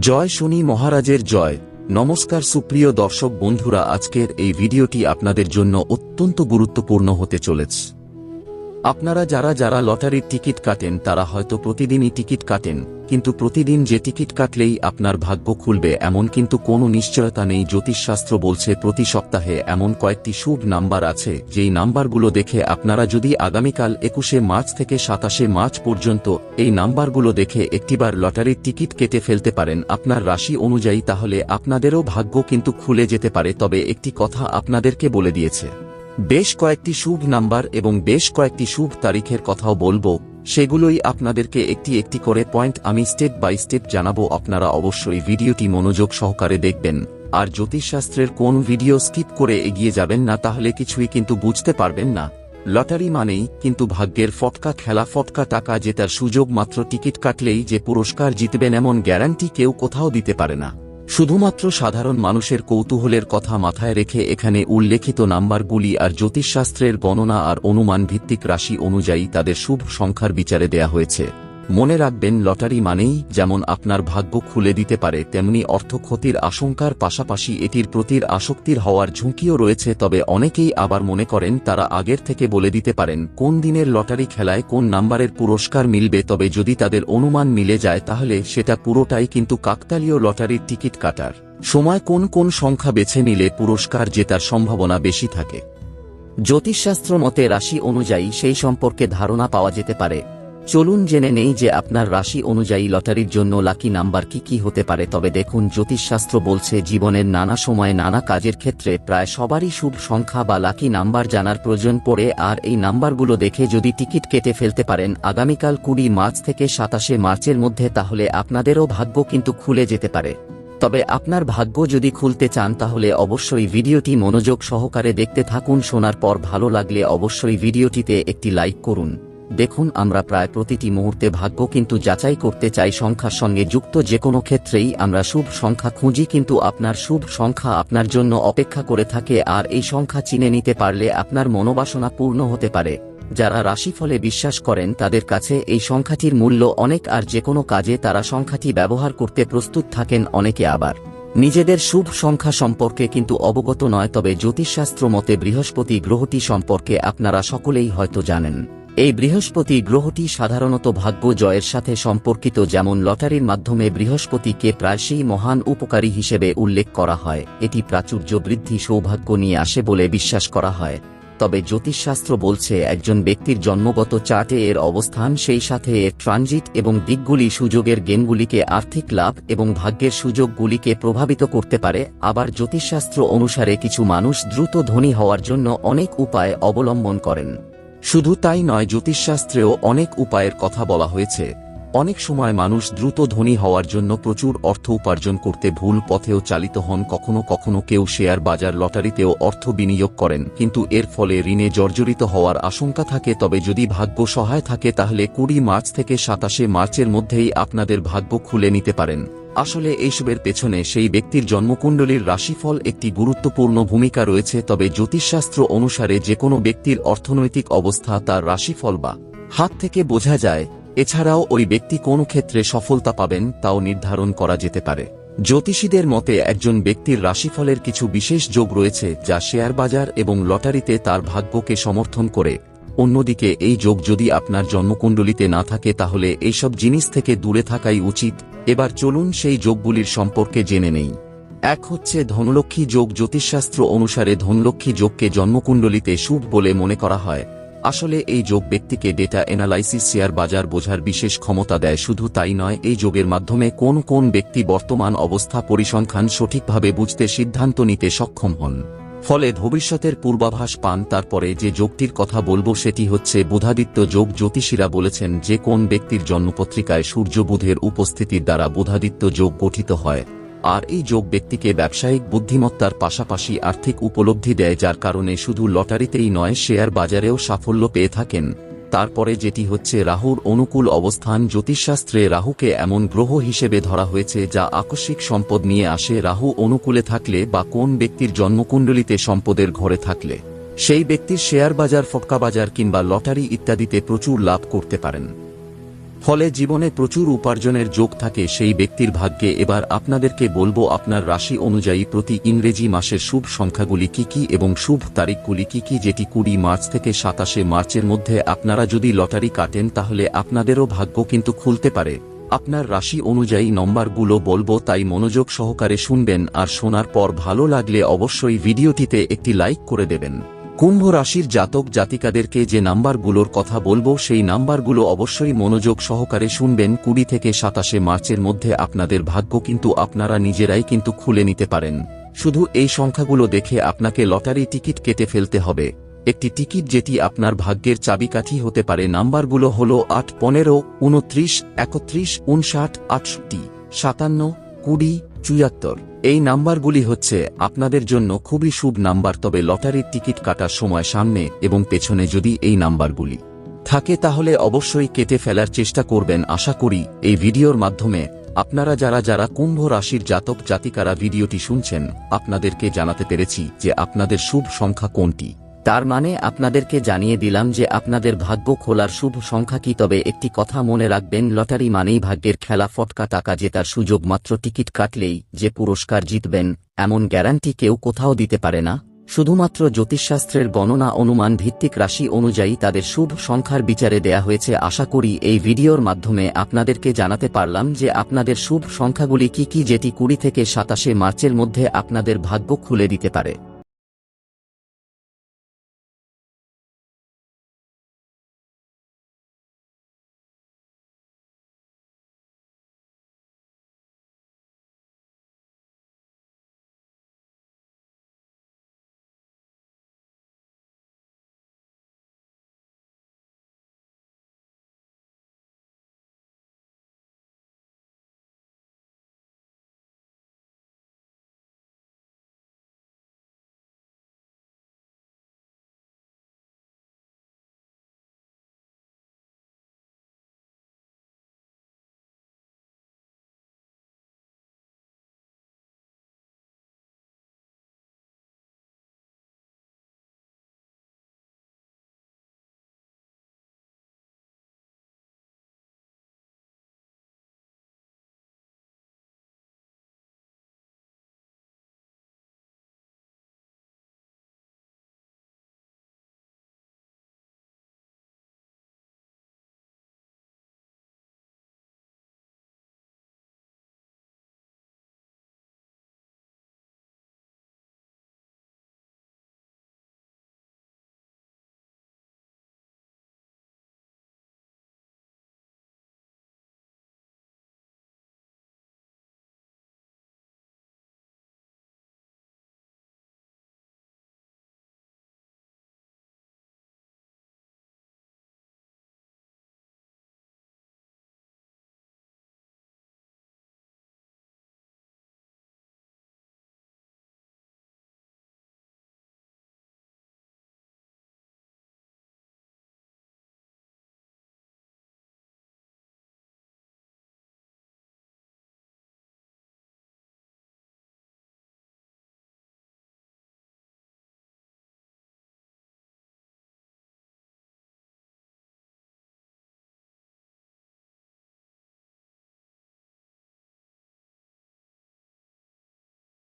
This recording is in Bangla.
জয় শুনি মহারাজের জয়। নমস্কার সুপ্রিয় দর্শক বন্ধুরা, আজকের এই ভিডিওটি আপনাদের জন্য অত্যন্ত গুরুত্বপূর্ণ হতে চলেছে। আপনারা যারা যারা লটারির টিকিট কাটেন, তারা হয়তো প্রতিদিনই টিকিট কাটেন, কিন্তু প্রতিদিন যে টিকিট কাটলেই আপনার ভাগ্য খুলবে এমন কিন্তু কোনো নিশ্চয়তা নেই। জ্যোতিষশাস্ত্র বলছে, প্রতি সপ্তাহে এমন কয়েকটি শুভ নাম্বার আছে, যেই নাম্বারগুলো দেখে আপনারা যদি আগামীকাল একুশে মার্চ থেকে সাতাশে মার্চ পর্যন্ত এই নাম্বারগুলো দেখে একটিবার লটারির টিকিট কেটে ফেলতে পারেন, আপনার রাশি অনুযায়ী, তাহলে আপনাদেরও ভাগ্য কিন্তু খুলে যেতে পারে। তবে একটি কথা আপনাদেরকে বলে দিয়েছে। বেশ কয়েকটি শুভ নাম্বার এবং বেশ কয়েকটি শুভ তারিখের কথাও বলব, সেগুলোই আপনাদেরকে একটি একটি করে পয়েন্ট আমি স্টেপ বাই স্টেপ জানাব। আপনারা অবশ্যই ভিডিওটি মনোযোগ সহকারে দেখবেন। আর জ্যোতিষশাস্ত্রের কোন ভিডিও স্কিপ করে এগিয়ে যাবেন না, তাহলে কিছুই কিন্তু বুঝতে পারবেন না। লটারি মানেই কিন্তু ভাগ্যের ফটকা খেলা, ফটকা টাকা জেতার সুযোগ মাত্র টিকিট কাটলেই যে পুরস্কার জিতবেন এমন গ্যারান্টি কেউ কোথাও দিতে পারে না। শুধুমাত্র সাধারণ মানুষের কৌতূহলের কথা মাথায় রেখে এখানে উল্লেখিত নাম্বারগুলি আর জ্যোতিষশাস্ত্রের গণনা আর অনুমান ভিত্তিক রাশি অনুযায়ী তাদের শুভ সংখ্যার বিচারে দেয়া হয়েছে। মনে রাখবেন, লটারি মানেই যেমন আপনার ভাগ্য খুলে দিতে পারে, তেমনি অর্থ ক্ষতির আশঙ্কার পাশাপাশি এটির প্রতির আসক্তির হওয়ার ঝুঁকিও রয়েছে। তবে অনেকেই আবার মনে করেন, তারা আগের থেকে বলে দিতে পারেন, কোন দিনের লটারি খেলায় কোন নাম্বারের পুরস্কার মিলবে। তবে যদি তাদের অনুমান মিলে যায়, তাহলে সেটা পুরোটাই কিন্তু কাকতালীয় লটারির টিকিট কাটার। সময় কোন কোন সংখ্যা বেছে নিলে পুরস্কার জেতার সম্ভাবনা বেশি থাকে। জ্যোতিষশাস্ত্র মতে রাশি অনুযায়ী সেই সম্পর্কে ধারণা পাওয়া যেতে পারে। চলুন জেনে নেই যে আপনার রাশি অনুযায়ী লটারির জন্য লাকি নাম্বার কি কি হতে পারে, তবে দেখুন জ্যোতিষশাস্ত্র বলছে জীবনের নানা সময়ে নানা কাজের ক্ষেত্রে প্রায় সবারই শুভ সংখ্যা বা লাকি নাম্বার জানার প্রয়োজন পড়ে, আর এই নাম্বারগুলো দেখে যদি টিকিট কেটে ফেলতে পারেন আগামীকাল কুড়ি মার্চ থেকে সাতাশে মার্চের মধ্যে, তাহলে আপনাদেরও ভাগ্য কিন্তু খুলে যেতে পারে। তবে আপনার ভাগ্য যদি খুলতে চান, তাহলে অবশ্যই ভিডিওটি মনোযোগ সহকারে দেখতে থাকুন। শোনার পর ভালো লাগলে অবশ্যই ভিডিওটিতে একটি লাইক করুন। দেখুন, আমরা প্রায় প্রতিটি মুহূর্তে ভাগ্য কিন্তু যাচাই করতে চাই সংখ্যার সঙ্গে যুক্ত যে কোনো ক্ষেত্রেই। আমরা শুভ সংখ্যা খুঁজি কিন্তু আপনার শুভ সংখ্যা আপনার জন্য অপেক্ষা করে থাকে আর এই সংখ্যা চিনে নিতে পারলে আপনার মনোবাসনা পূর্ণ হতে পারে। যারা রাশিফলে বিশ্বাস করেন, তাদের কাছে এই সংখ্যাটির মূল্য অনেক আর যে কোনো কাজে তারা সংখ্যাটি ব্যবহার করতে প্রস্তুত থাকেন অনেকে আবার। নিজেদের শুভ সংখ্যা সম্পর্কে কিন্তু অবগত নয়, তবে জ্যোতিষশাস্ত্র মতে বৃহস্পতি গ্রহটি সম্পর্কে আপনারা সকলেই হয়তো জানেন। এই বৃহস্পতি গ্রহটি সাধারণত ভাগ্য জয়ের সাথে সম্পর্কিত যেমন লটারির মাধ্যমে বৃহস্পতিকে প্রায়শই মহান উপকারী হিসেবে উল্লেখ করা হয়, এটি প্রাচুর্য বৃদ্ধি সৌভাগ্য নিয়ে আসে বলে বিশ্বাস করা হয়। তবে জ্যোতিষশাস্ত্র বলছে একজন ব্যক্তির জন্মগত চার্টে এর অবস্থান সেই সাথে এর ট্রানজিট এবং দিকগুলি সুযোগের গেমগুলিকে আর্থিক লাভ এবং ভাগ্যের সুযোগগুলিকে প্রভাবিত করতে পারে, আবার জ্যোতিষশাস্ত্র অনুসারে কিছু মানুষ দ্রুত ধনী হওয়ার জন্য অনেক উপায় অবলম্বন করেন। শুধু তাই নয় জ্যোতিষশাস্ত্রেও অনেক উপায়ের কথা বলা হয়েছে। অনেক সময় মানুষ দ্রুত ধনী হওয়ার জন্য প্রচুর অর্থ উপার্জন করতে ভুল পথেও চালিত হন, কখনো কখনো কেউ শেয়ার বাজার লটারিতেও অর্থ বিনিয়োগ করেন। কিন্তু এর ফলে ঋণে জর্জরিত হওয়ার আশঙ্কা থাকে। তবে যদি ভাগ্য সহায় থাকে, তাহলে কুড়ি মার্চ থেকে সাতাশে মার্চের মধ্যেই আপনাদের ভাগ্য খুলে নিতে পারেন। আসলে এইসবের পেছনে সেই ব্যক্তির জন্মকুণ্ডলীর রাশিফল একটি গুরুত্বপূর্ণ ভূমিকা রয়েছে। তবে জ্যোতিষশাস্ত্র অনুসারে যে কোনো ব্যক্তির অর্থনৈতিক অবস্থা তার রাশিফল বা হাত থেকে বোঝা যায়। এছাড়াও ওই ব্যক্তি কোন ক্ষেত্রে সফলতা পাবেন তাও নির্ধারণ করা যেতে পারে। জ্যোতিষীদের মতে একজন ব্যক্তির রাশিফলের কিছু বিশেষ যোগ রয়েছে যা শেয়ার বাজার এবং লটারিতে তার ভাগ্যকে সমর্থন করে। অন্যদিকে এই যোগ যদি আপনার জন্মকুণ্ডলিতে না থাকে তাহলে এইসব জিনিস থেকে দূরে থাকাই উচিত। এবার চলুন সেই যোগগুলির সম্পর্কে জেনে নেই। এক হচ্ছে ধনলক্ষ্মী যোগ জ্যোতিষশাস্ত্র অনুসারে ধনলক্ষ্মী যোগকে জন্মকুণ্ডলিতে শুভ বলে মনে করা হয়। আসলে এই যোগ ব্যক্তিকে ডেটা এনালাইসিস শেয়ার বাজার বোঝার বিশেষ ক্ষমতা দেয়, শুধু তাই নয়, এই যোগের মাধ্যমে কোন কোন ব্যক্তি বর্তমান অবস্থা পরিসংখ্যান সঠিকভাবে বুঝতে সিদ্ধান্ত নিতে সক্ষম হন। ফলে ভবিষ্যতের পূর্বাভাস পান, তারপরে যে যোগটির কথা বলব সেটি হচ্ছে বুধাদিত্য যোগ জ্যোতিষীরা বলেছেন, যে কোন ব্যক্তির জন্মপত্রিকায় সূর্য বুধের উপস্থিতির দ্বারা বুধাদিত্য যোগ গঠিত হয়। আর এই যোগ ব্যক্তিকে ব্যবসায়িক বুদ্ধিমত্তার পাশাপাশি আর্থিক উপলব্ধি দেয় যার কারণে শুধু লটারিতেই নয়, শেয়ার বাজারেও সাফল্য পেয়ে থাকেন। তারপরে যেটি হচ্ছে রাহুর অনুকূল অবস্থান, জ্যোতিষশাস্ত্রে রাহুকে এমন গ্রহ হিসেবে ধরা হয়েছে যা আকস্মিক সম্পদ নিয়ে আসে রাহু অনুকূলে থাকলে বা কোন ব্যক্তির জন্মকুণ্ডলিতে সম্পদের ঘরে থাকলে। সেই ব্যক্তির শেয়ার বাজার, ফটকা বাজার কিংবা লটারি ইত্যাদিতে প্রচুর লাভ করতে পারেন। ফলে জীবনে প্রচুর উপার্জনের যোগ থাকে সেই ব্যক্তির ভাগ্যে। এবার আপনাদেরকে বলব, আপনার রাশি অনুযায়ী প্রতি ইংরেজি মাসের শুভ সংখ্যাগুলি কি কি এবং শুভ তারিখগুলি কি কি, যেটি কুড়ি মার্চ থেকে সাতাশে মার্চের মধ্যে আপনারা যদি লটারি কাটেন, তাহলে আপনাদেরও ভাগ্য কিন্তু খুলতে পারে। আপনার রাশি অনুযায়ী নম্বরগুলো বলব, তাই মনোযোগ সহকারে শুনবেন আর শোনার পর ভালো লাগলে অবশ্যই ভিডিওটিতে একটি লাইক করে দেবেন। কুম্ভ রাশির জাতক জাতিকাদেরকে যে নাম্বারগুলোর কথা বলব, সেই নাম্বারগুলো অবশ্যই মনোযোগ সহকারে শুনবেন। কুড়ি থেকে সাতাশে মার্চের মধ্যে আপনাদের ভাগ্য কিন্তু আপনারা নিজেরাই কিন্তু খুলে নিতে পারেন। শুধু এই সংখ্যাগুলো দেখে আপনাকে লটারি টিকিট কেটে ফেলতে হবে। একটি টিকিট যেটি আপনার ভাগ্যের চাবিকাঠি হতে পারে, নাম্বারগুলো হল আট, পনেরো, উনত্রিশ, একত্রিশ, উনষাট, আটষট্টি, সাতান্ন, কুড়ি, চুয়াত্তর। এই নাম্বারগুলি হচ্ছে আপনাদের জন্য খুবই শুভ নাম্বার, তবে লটারির টিকিট কাটার সময় সামনে এবং পেছনে যদি এই নাম্বারগুলি থাকে তাহলে অবশ্যই কেটে ফেলার চেষ্টা করবেন। আশা করি এই ভিডিওর মাধ্যমে আপনারা যারা যারা কুম্ভ রাশির জাতক জাতিকারা ভিডিওটি শুনছেন, আপনাদেরকে জানাতে পেরেছি যে আপনাদের শুভ সংখ্যা কোনটি। তার মানে আপনাদেরকে জানিয়ে দিলাম যে আপনাদের ভাগ্য খোলার শুভ সংখ্যা কি। তবে একটি কথা মনে রাখবেন, লটারি মানেই ভাগ্যের খেলা, ফটকা, টাকা জেতার সুযোগ মাত্র টিকিট কাটলেই যে পুরস্কার জিতবেন, এমন গ্যারান্টি কেউ কোথাও দিতে পারে না। শুধুমাত্র জ্যোতিষশাস্ত্রের গণনা, অনুমান ভিত্তিক রাশি অনুযায়ী তাদের শুভ সংখ্যার বিচারে দেয়া হয়েছে। আশা করি এই ভিডিওর মাধ্যমে আপনাদেরকে জানাতে পারলাম যে আপনাদের শুভ সংখ্যাগুলি কি কি, যেটি কুড়ি থেকে সাতাশে মার্চের মধ্যে আপনাদের ভাগ্য খুলে দিতে পারে।